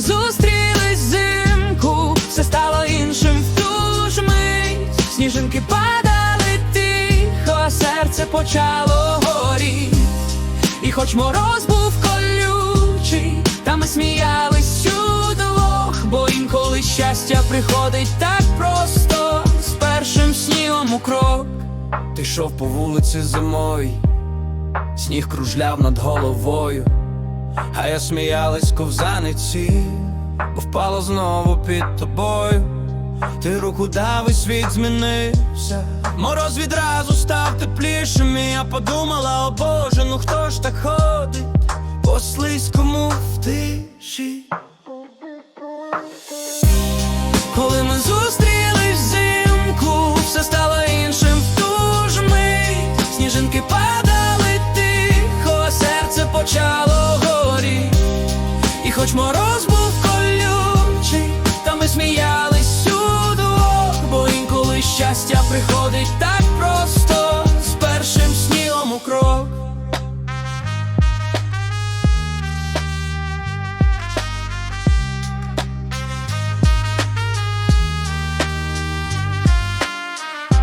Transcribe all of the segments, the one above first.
Зустрілись зимку, все стало іншим в ту ж мить Сніжинки падали тихо, а серце почало горіти І хоч мороз був колючий, та ми сміялись удвох, бо інколи щастя приходить так просто з першим снігом у крок. Ти йшов по вулиці зимою, сніг кружляв над головою а я сміялась ковзаниці, бо впала знову під тобою. Ти руку дав і світ змінився. Мороз відразу став теплішим, і я подумала, о Боже, ну хто ж так ходить по слизькому в тиші. Щастя приходить так просто, з першим снігом у крок.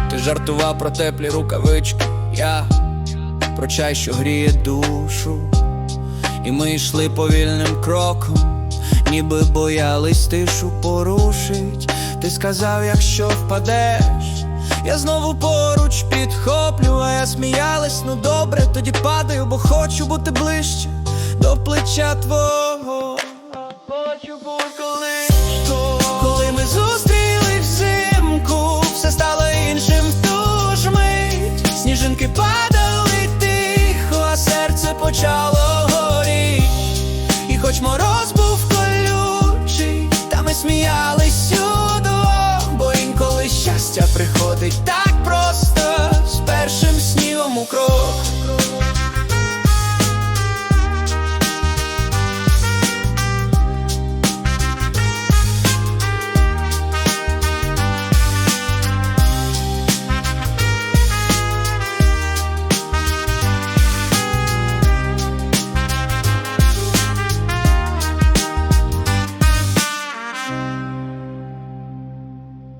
Ти жартував про теплі рукавички, я про чай, що гріє душу. І ми йшли повільним кроком, ніби боялись тишу порушить. Ти сказав, якщо впадеш, я знову поруч підхоплю, а я сміялась, ну добре, тоді падаю, бо хочу бути ближче до плеча твого. Хочу бути ближче. Коли ми зустріли взимку, все стало іншим в ту ж мить. Сніжинки падали тихо, а серце почало Щастя приходить так просто з першим снігом у кров.